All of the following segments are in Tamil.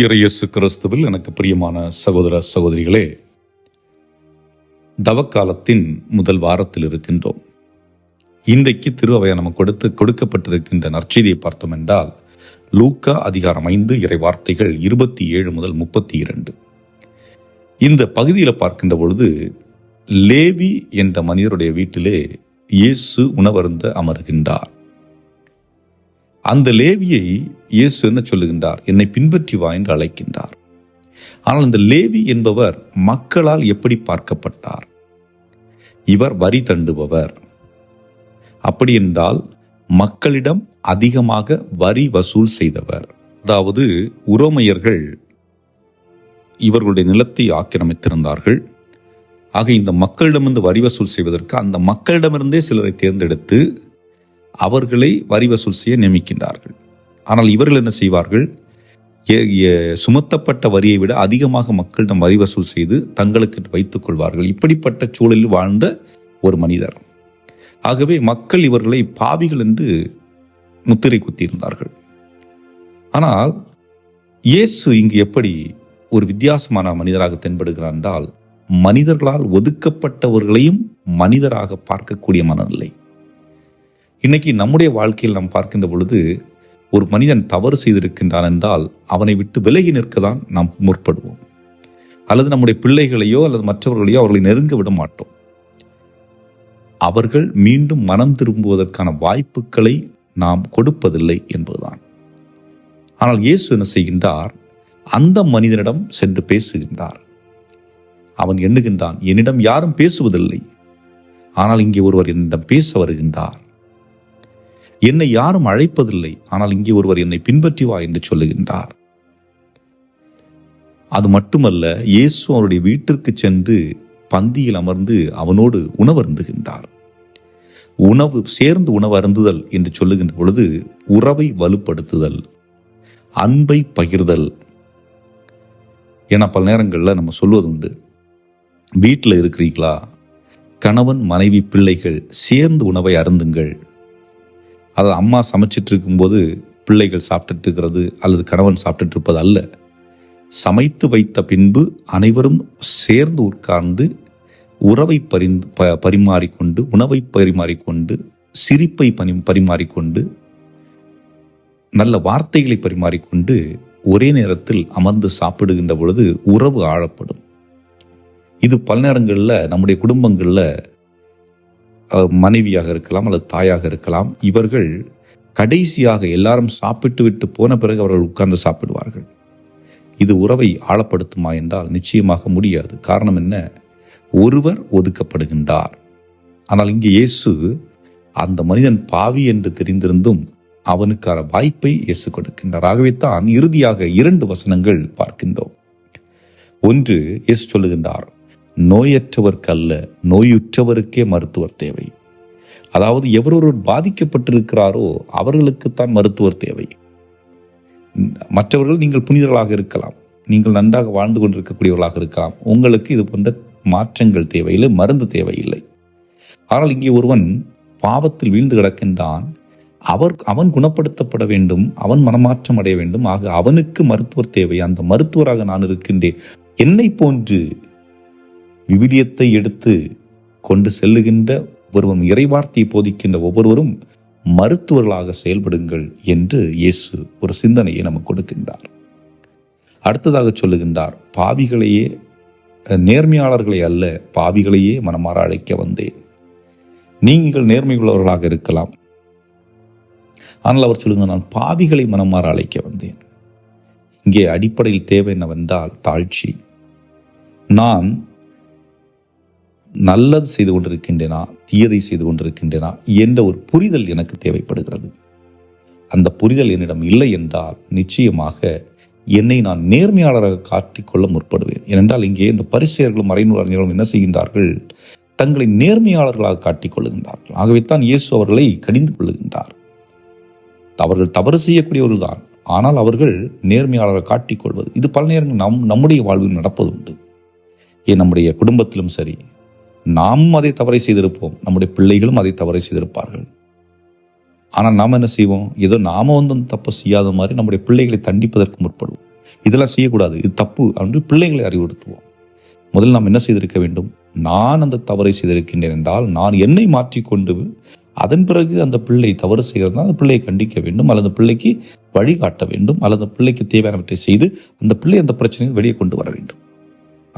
இறையேசு கிறிஸ்துவில் எனக்கு பிரியமான சகோதர சகோதரிகளே தவக்காலத்தின் முதல் வாரத்தில் இருக்கின்றோம். இன்றைக்கு திருவையை நமக்கு கொடுத்து கொடுக்கப்பட்டிருக்கின்ற நற்செய்தியை பார்த்தோம் என்றால் லூக்கா அதிகாரம் ஐந்து இறை வார்த்தைகள் இருபத்தி ஏழு முதல் முப்பத்தி இரண்டு. இந்த பகுதியில் பார்க்கின்ற பொழுது லேவி என்ற மனிதருடைய வீட்டிலே இயேசு உணவருந்த அமர்கின்றார். அந்த லேவியை இயேசு என்ன சொல்லுகின்றார்? என்னை பின்பற்றி வா என்று அழைக்கின்றார். ஆனால் இந்த லேவி என்பவர் மக்களால் எப்படி பார்க்கப்பட்டார்? இவர் வரி தண்டுபவர். அப்படி என்றால் மக்களிடம் அதிகமாக வரி வசூல் செய்தவர். அதாவது உரோமையர்கள் இவர்களுடைய நிலத்தை ஆக்கிரமித்திருந்தார்கள். ஆக இந்த மக்களிடமிருந்து வரி வசூல் செய்வதற்கு அந்த மக்களிடமிருந்தே சிலரை தேர்ந்தெடுத்து அவர்களை வரி வசூல் செய்ய நியமிக்கின்றார்கள். ஆனால் இவர்கள் என்ன செய்வார்கள்? சுமத்தப்பட்ட வரியை விட அதிகமாக மக்களிடம் வரி வசூல் செய்து தங்களுக்கு வைத்துக் கொள்வார்கள். இப்படிப்பட்ட சூழலில் வாழ்ந்த ஒரு மனிதர். ஆகவே மக்கள் இவர்களை பாவிகள் என்று முத்திரை குத்தியிருந்தார்கள். ஆனால் இயேசு இங்கு எப்படி ஒரு வித்தியாசமான மனிதராக தென்படுகிறார் என்றால் மனிதர்களால் ஒதுக்கப்பட்டவர்களையும் மனிதராக பார்க்கக்கூடிய மனநிலை. இன்னைக்கு நம்முடைய வாழ்க்கையில் நாம் பார்க்கின்ற பொழுது ஒரு மனிதன் தவறு செய்திருக்கின்றான் என்றால் அவனை விட்டு விலகி நிற்க தான் நாம் முற்படுவோம். அல்லது நம்முடைய பிள்ளைகளையோ அல்லது மற்றவர்களையோ அவர்களை நெருங்க விட மாட்டோம். அவர்கள் மீண்டும் மனம் திரும்புவதற்கான வாய்ப்புகளை நாம் கொடுப்பதில்லை என்பதுதான். ஆனால் இயேசு என்ன செய்கின்றார்? அந்த மனிதனிடம் சென்று பேசுகின்றார். அவன் எண்ணுகின்றான் என்னிடம் யாரும் பேசுவதில்லை. ஆனால் இங்கே ஒருவர் என்னிடம் பேச வருகின்றார். என்னை யாரும் அழைப்பதில்லை ஆனால் இங்கே ஒருவர் என்னை பின்பற்றி வா என்று சொல்லுகின்றார். அது மட்டுமல்ல இயேசு அவருடைய வீட்டிற்கு சென்று பந்தியில் அமர்ந்து அவனோடு உணவருந்துகின்றார். உணவு சேர்ந்து உணவு அருந்துதல் என்று சொல்லுகின்ற பொழுது உறவை வலுப்படுத்துதல் அன்பை பகிர்தல். ஏன்னா பல நேரங்களில் நம்ம சொல்வது உண்டு வீட்டில் இருக்கிறீங்களா கணவன் மனைவி பிள்ளைகள் சேர்ந்து உணவை அருந்துங்கள். அதாவது அம்மா சமைச்சிட்டு இருக்கும்போது பிள்ளைகள் சாப்பிட்டுட்டு இருக்கிறது அல்லது கணவன் சாப்பிட்டுட்டு இருப்பது அல்ல. சமைத்து வைத்த பின்பு அனைவரும் சேர்ந்து உட்கார்ந்து உறவை பரிந்து ப பரிமாறிக்கொண்டு உணவை பரிமாறிக்கொண்டு சிரிப்பை பரி பரிமாறிக்கொண்டு நல்ல வார்த்தைகளை பரிமாறிக்கொண்டு ஒரே நேரத்தில் அமர்ந்து சாப்பிடுகின்ற பொழுது உறவு ஆழப்படும். இது பல நேரங்களில் நம்முடைய குடும்பங்களில் மனைவியாக இருக்கலாம் அல்லது தாயாக இருக்கலாம் இவர்கள் கடைசியாக எல்லாரும் சாப்பிட்டு விட்டு போன பிறகு அவர்கள் உட்கார்ந்து சாப்பிடுவார்கள். இது உறவை ஆழப்படுத்துமா என்றால் நிச்சயமாக முடியாது. காரணம் என்ன? ஒருவர் ஒதுக்கப்படுகின்றார். ஆனால் இங்கே இயேசு அந்த மனிதன் பாவி என்று தெரிந்திருந்தும் அவனுக்கான வாய்ப்பை இயேசு கொடுக்கின்றார். ஆகவே தான் இறுதியாக இரண்டு வசனங்கள் பார்க்கின்றோம். ஒன்று இயேசு சொல்லுகின்றார் நோயற்றவர்க்கு அல்ல நோயுற்றவருக்கே மருத்துவர் தேவை. அதாவது எவரொருவர் பாதிக்கப்பட்டிருக்கிறாரோ அவர்களுக்குத்தான் மருத்துவர் தேவை. மற்றவர்கள் நீங்கள் புனிதர்களாக இருக்கலாம். நீங்கள் நன்றாக வாழ்ந்து கொண்டிருக்கக்கூடியவர்களாக இருக்கலாம். உங்களுக்கு இது போன்ற மாற்றங்கள் தேவையில்லை மருந்து தேவையில்லை. ஆனால் இங்கே ஒருவன் பாவத்தில் வீழ்ந்து கிடக்கின்றான். அவர் அவன் குணப்படுத்தப்பட வேண்டும் அவன் மனமாற்றம் அடைய வேண்டும். ஆக அவனுக்கு மருத்துவர் தேவை. அந்த மருத்துவராக நான் இருக்கின்றேன். என்னை போன்று விவிலியத்தை எடுத்து கொண்டு செல்லுகின்ற ஒருவன் இறைவார்த்தையை போதிக்கின்ற ஒவ்வொருவரும் மருத்துவர்களாக செயல்படுங்கள் என்று இயேசு ஒரு சிந்தனையை நமக்கு கொடுக்கின்றார். அடுத்ததாக சொல்லுகின்றார் பாவிகளையே நேர்மையாளர்களை அல்ல பாவிகளையே மனமாற அழைக்க வந்தேன். நீங்கள் நேர்மை உள்ளவர்களாக இருக்கலாம். ஆனால் அவர் சொல்லுங்க நான் பாவிகளை மனமாற அழைக்க வந்தேன். இங்கே அடிப்படையில் தேவை என்னவென்றால் தாழ்ச்சி. நான் நல்லது செய்து கொண்டிருக்கின்றேனா தீயதை செய்து கொண்டிருக்கின்றேனா என்ற ஒரு புரிதல் எனக்கு தேவைப்படுகிறது. அந்த புரிதல் என்னிடம் இல்லை என்றால் நிச்சயமாக என்னை நான் நேர்மையாளராக காட்டிக்கொள்ள முற்படுவேன். ஏனென்றால் இங்கே இந்த பரிசெயர்களும் மறைநூல் அறிஞர்களும் என்ன செய்கின்றார்கள்? தங்களை நேர்மையாளர்களாக காட்டிக் கொள்ளுகின்றார்கள். ஆகவே தான் இயேசு அவர்களை கடிந்து கொள்ளுகின்றார். அவர்கள் தவறு செய்யக்கூடியவர்கள் தான் ஆனால் அவர்கள் நேர்மையாளரை காட்டிக்கொள்வது இது பல நேரங்கள் நம் நம்முடைய வாழ்வில் நடப்பதுண்டு. ஏன் நம்முடைய குடும்பத்திலும் சரி நாம் அதை தவறை செய்திருப்போம். நம்முடைய பிள்ளைகளும் அதை தவறை செய்திருப்பார்கள். ஆனால் நாம் என்ன செய்வோம்? ஏதோ நாம வந்து அந்த தப்பு செய்யாத மாதிரி நம்முடைய பிள்ளைகளை தண்டிப்பதற்கு முற்படுவோம். இதெல்லாம் செய்யக்கூடாது. இது தப்பு என்று பிள்ளைகளை அறிவுறுத்துவோம். முதல்ல நாம் என்ன செய்திருக்க வேண்டும்? நான் அந்த தவறை செய்திருக்கின்றேன் என்றால் நான் என்னை மாற்றிக்கொண்டு அதன் பிறகு அந்த பிள்ளை தவறு செய்கிறதுனா அந்த பிள்ளையை கண்டிக்க வேண்டும். அல்லது பிள்ளைக்கு வழிகாட்ட வேண்டும். அல்லது பிள்ளைக்கு தேவையானவற்றை செய்து அந்த பிள்ளை அந்த பிரச்சனையை வெளியே கொண்டு வர வேண்டும்.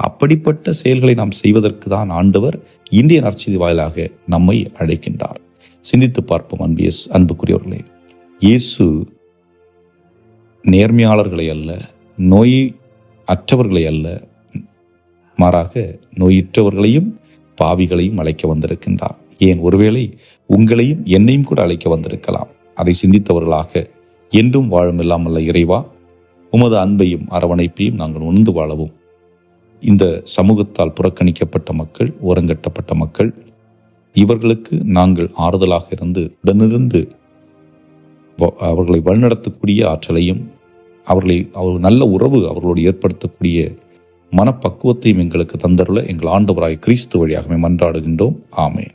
அப்படிப்பட்ட செயல்களை நாம் செய்வதற்கு தான் ஆண்டவர் இந்திய நற்செய்தி வாயிலாக நம்மை அழைக்கின்றார். சிந்தித்து பார்ப்போம் அன்பியஸ் அன்புக்குரியவர்களே. இயேசு நேர்மையாளர்களை அல்ல நோய் அற்றவர்களை அல்ல மாறாக நோயுற்றவர்களையும் பாவிகளையும் அழைக்க வந்திருக்கின்றார். ஏன்? ஒருவேளை உங்களையும் என்னையும் கூட அழைக்க வந்திருக்கலாம். அதை சிந்தித்தவர்களாக என்றும் வாழும் இல்லாமல்ல இறைவா. உமது அன்பையும் அரவணைப்பையும் நாங்கள் உணர்ந்து வாழவும் இந்த சமூகத்தால் புறக்கணிக்கப்பட்ட மக்கள் ஓரங்கட்டப்பட்ட மக்கள் இவர்களுக்கு நாங்கள் ஆறுதலாக இருந்து உடனிருந்து அவர்களை வழிநடத்தக்கூடிய ஆற்றலையும் அவர்களை அவர் நல்ல உறவு அவர்களோடு ஏற்படுத்தக்கூடிய மனப்பக்குவத்தையும் எங்களுக்கு தந்தருள எங்கள் ஆண்டவராய் கிறிஸ்து வழியாகவே மன்றாடுகின்றோம். ஆமே